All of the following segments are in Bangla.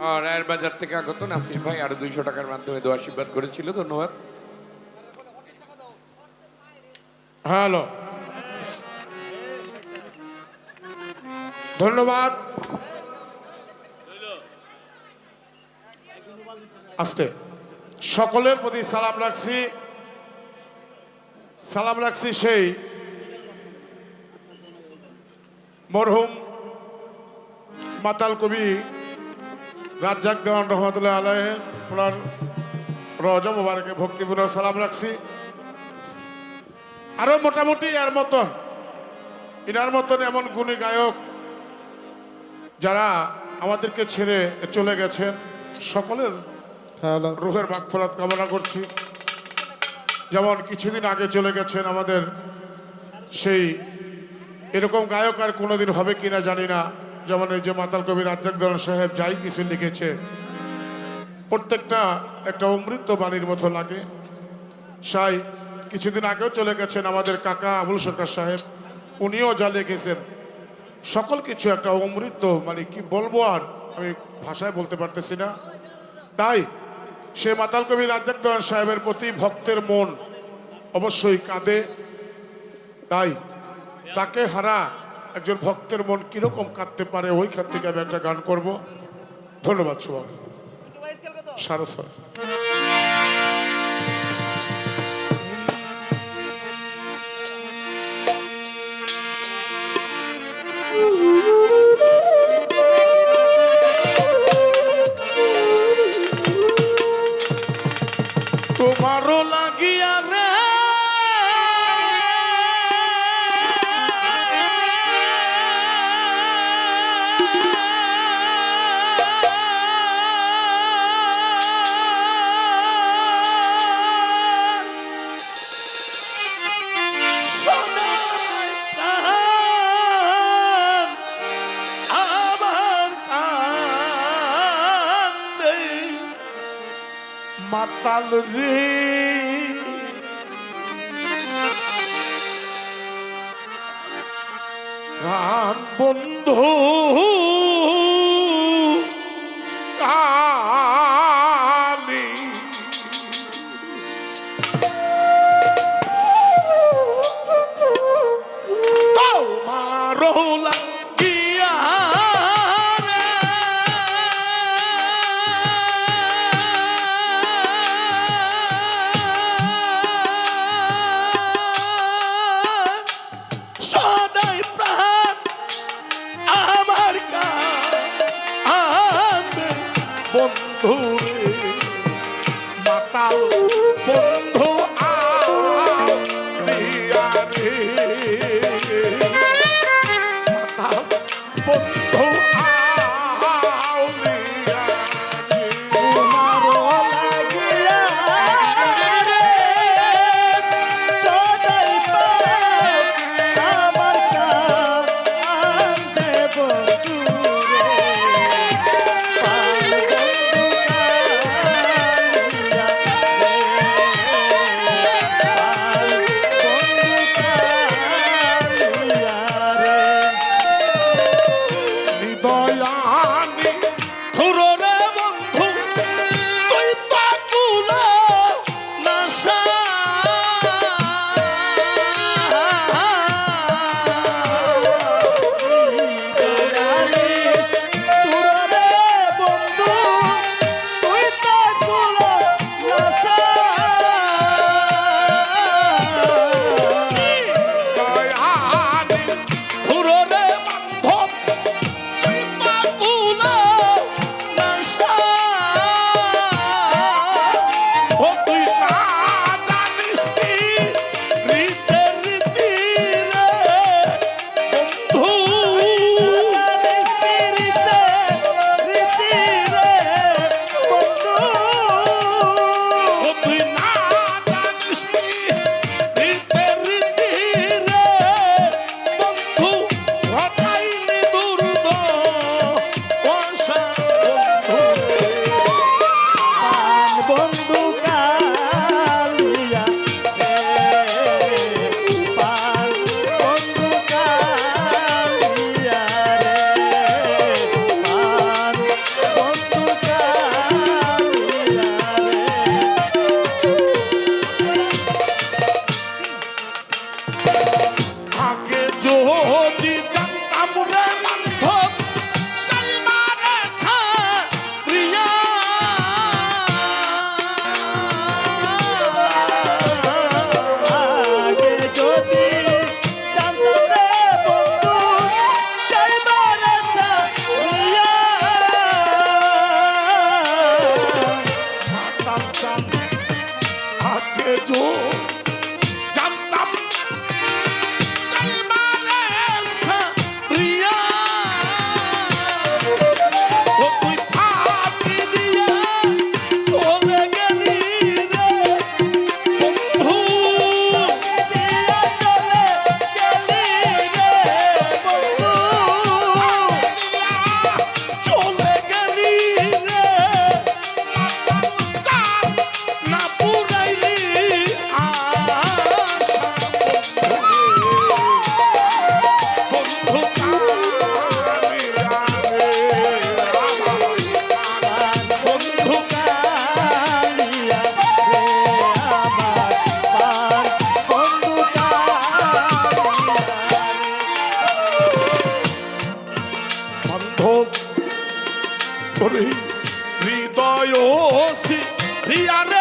রায়ের বাজার থেকে আগত নাসির ভাই আরও দুইশো টাকার মাধ্যমে দোয়া আশীর্বাদ করেছিল, ধন্যবাদ। হ্যালো। ধন্যবাদ। আস্তে। সকলের প্রতি সালাম রাখছি। সালাম রাখছি সেই মরহুম মাতাল কবি রাজ্জাক দেওয়ান রহমতুল্লাহ আলহ ওনার রজ মোবারকে ভক্তিপূর্ণ সালাম রাখছি। আরও মোটামুটি এর মতন এনার মতন এমন গুণী গায়ক যারা আমাদেরকে ছেড়ে চলে গেছেন সকলের রুহের মাগফরাত কামনা করছি। যেমন কিছুদিন আগে চলে গেছেন আমাদের সেই এরকম গায়ক আর কোনোদিন হবে কিনা জানি না। যেমন এই যে মাতাল কবি রাজ্জাক দল সাহেব যাই কিছু লিখেছে, প্রত্যেকটা একটা অমৃত বাণীর মতো লাগে। সাই, কিছুদিন আগেও চলে গেছেন আমাদের কাকা আবুল সরকার সাহেব, উনিও যা লিখেছেন। সকল কিছু একটা অমৃত মানে কি বলব আর আমি ভাষায় বলতে পারতেছি না। তাই সে মাতাল কবি রাজ্জাক দেওয়ান সাহেবের প্রতি ভক্তের মন অবশ্যই কাঁদে। তাই তাকে হারা একজন ভক্তের মন কীরকম কাঁদতে পারে, ওইখান থেকে আমি একটা গান করব। ধন্যবাদ সারো স্যার তোমারও মাতাল রে প্রাণ বন্ধু কালী তোমারও বন্ধু হৃদয় রিয়ারে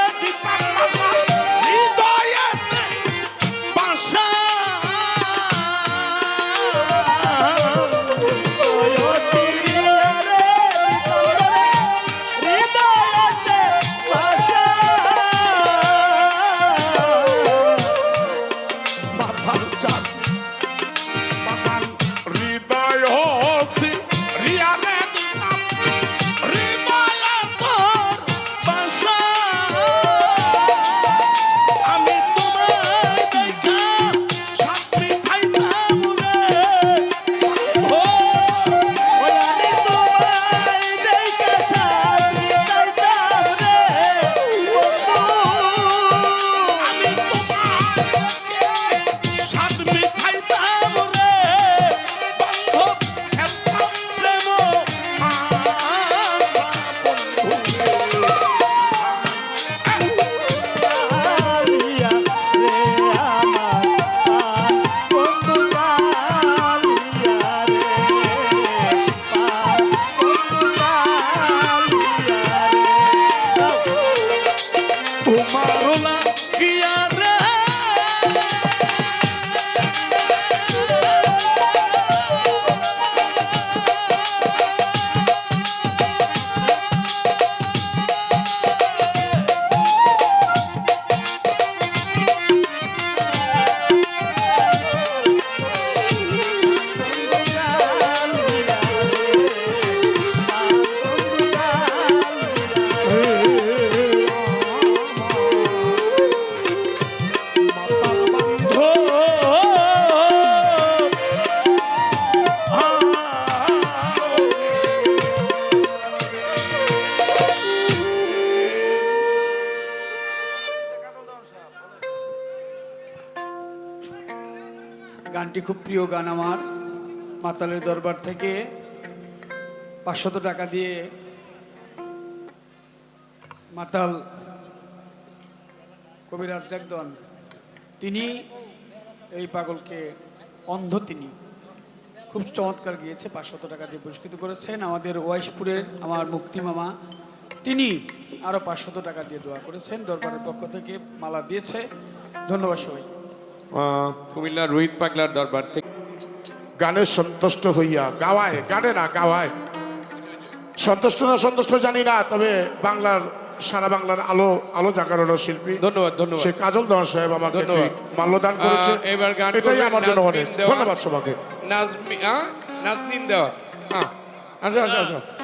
গানটি খুব প্রিয় গান আমার। মাতালের দরবার থেকে পাঁচশত টাকা দিয়ে মাতাল কবিরাজ জাগদন, তিনি এই পাগলকে অন্ধ তিনি। খুব চমৎকার গিয়েছে, পাঁচশত টাকা দিয়ে পুরস্কৃত করেছেন। আমাদের ওয়াইশপুরের আমার মুক্তি মামা, তিনি আরও পাঁচশত টাকা দিয়ে দোয়া করেছেন। দরবারের পক্ষ থেকে মালা দিয়েছে। ধন্যবাদ সবাই আহ, কুমিল্লার রোহিত পাগলার দরবার থেকে। গানে সন্তুষ্ট হইয়া গাওয়ায় গানে না গাওয়ায়। সন্তুষ্ট না সন্তুষ্ট জানি না তবে বাংলার সারা বাংলার আলো আলো জাগানোর শিল্পী। ধন্যবাদ ধন্যবাদ। সে কাজল দর সাহেব আমাকে। মাল্যদান করেছে। এবার গান এটাই আমার জন্য অনেক ধন্যবাদ সবাইকে। নাজমি নাজনিন দেওয়া। আসো আসো আসো।